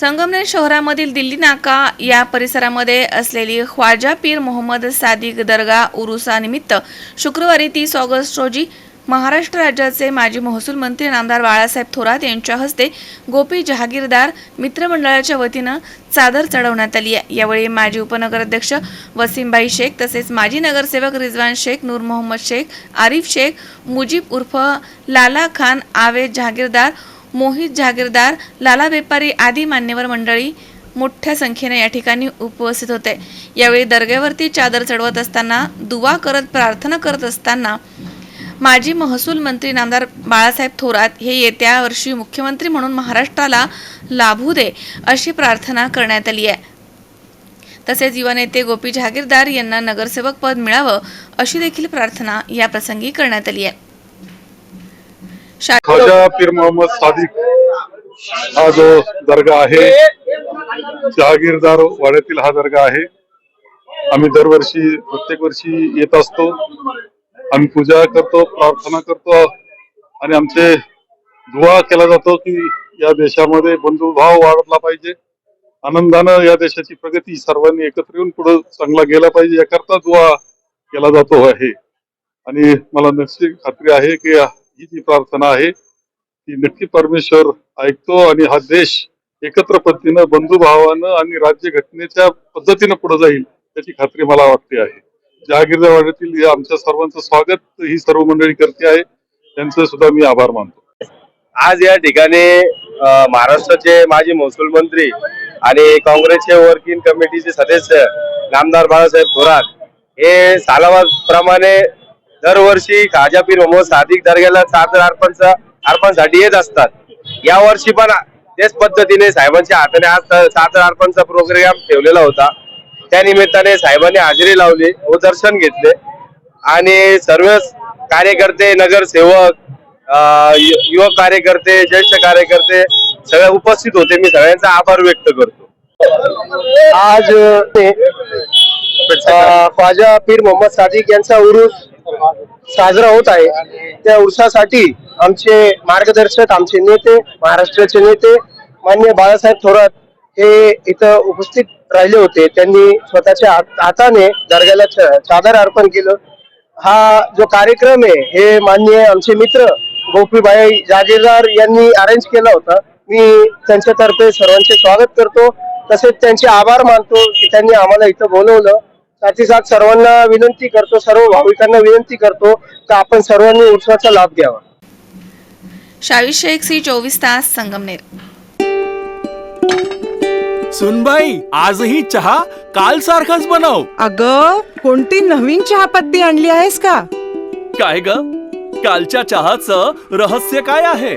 संगमनेर शहरामधील दिल्ली नाका या परिसरामध्ये असलेली ख्वाजा पीर मोहम्मद सादिक दर्गा उरुसानिमित्त शुक्रवारी तीस ऑगस्ट रोजी महाराष्ट्र राज्याचे माजी महसूल मंत्री नामदार बाळासाहेब थोरात यांच्या हस्ते गोपी जहागीरदार मित्रमंडळाच्या वतीनं चादर चढवण्यात आली आहे. यावेळी माजी उपनगराध्यक्ष वसीमबाई शेख तसेच माजी नगरसेवक रिजवान शेख नूर मोहम्मद शेख आरिफ शेख मुजीब उर्फ लाला खान आवेद जहागीरदार मोहित जागीरदार लाला व्यापारी आदी मान्यवर मंडळी मोठ्या संख्येने या ठिकाणी उपस्थित होते. यावेळी दर्ग्यावरती चादर चढवत असताना दुवा करत प्रार्थना करत असताना माजी महसूल मंत्री नामदार बाळासाहेब थोरात हे येत्या वर्षी मुख्यमंत्री म्हणून महाराष्ट्राला लाभू दे अशी प्रार्थना करण्यात आली आहे. तसेच युवा नेते गोपी जहागीरदार यांना नगरसेवक पद मिळावं अशी देखील प्रार्थना या प्रसंगी करण्यात आली आहे. ख्वाजा पीर मोहम्मद सादिक हा जो दर्गा आहे जहागीरदार वाड्यातील हा दर्गा आहे. आम्ही दरवर्षी प्रत्येक वर्षी येत असतो. आम्ही पूजा करतो प्रार्थना करतो आणि आमचे दुवा केला जातो की या देशामध्ये बंधुभाव वाढला पाहिजे. आनंदानं या देशाची प्रगती सर्वांनी एकत्र येऊन पुढे चांगला गेला पाहिजे याकरता दुवा केला जातो आहे. आणि मला नक्की खात्री आहे की ही प्रार्थना आहे ती नक्की परमेश्वर ऐकतो आणि हा देश एकत्र पद्धतीनं बंधुभावानं आणि राज्य घटनेच्या पद्धतीनं पुढे जाईल त्याची खात्री मला वाटते आहे. जहागीरवाड्यातील आमच्या सर्वांचं स्वागत ही सर्व मंडळी करते आहे. त्यांचं सुद्धा मी आभार मानतो. आज या ठिकाणी महाराष्ट्राचे माजी महसूल मंत्री आणि काँग्रेसचे वर्किंग कमिटीचे सदस्य नामदार बाळासाहेब थोरात हे सालावाद प्रमाणे दरवर्षी खाजापीर मोहम्मद सादिक दर्ग्याला सादर अर्पणचा अर्पणसाठी येत असतात. या वर्षी पण तेच पद्धतीने साहेबांच्या हाताने आज सादर अर्पणचा प्रोग्राम ठेवलेला होता. त्या निमित्ताने साहेबांनी हजेरी लावली व दर्शन घेतले. आणि सर्व कार्यकर्ते नगरसेवक युवक कार्यकर्ते ज्येष्ठ कार्यकर्ते सगळे उपस्थित होते. मी सगळ्यांचा आभार व्यक्त करतो. आज ख्वाजा पीर मोहम्मद सादिक यांचा उरूस साजरा होत आहे. त्या उत्साहासाठी आमचे मार्गदर्शक आमचे नेते महाराष्ट्राचे नेते मान्य बाळासाहेब थोरात हे इथं उपस्थित राहिले होते. त्यांनी स्वतःच्या हाताने दर्ग्याला चादर अर्पण केलं. हा जो कार्यक्रम आहे हे मान्य आमचे मित्र गोपीबाई जागीरदार यांनी अरेंज केला होता. मी त्यांच्यातर्फे सर्वांचे स्वागत करतो. तसेच त्यांचे आभार मानतो की त्यांनी आम्हाला इथं बोलवलं. साथी साथ सर्वांना विनंती करतो सर्व भाविकांना विनंती करतो की आपण सर्वांनी उत्सवाचा लाभ घ्यावा. शावी शेख सी चोवीस तास संगमनेर. सुनबाई आजही चहा काल सारखाच बनव. अग कोणती नवीन चहापत्ती आणली आहेस का? काय ग? कालच्या चहाचं रहस्य काय आहे?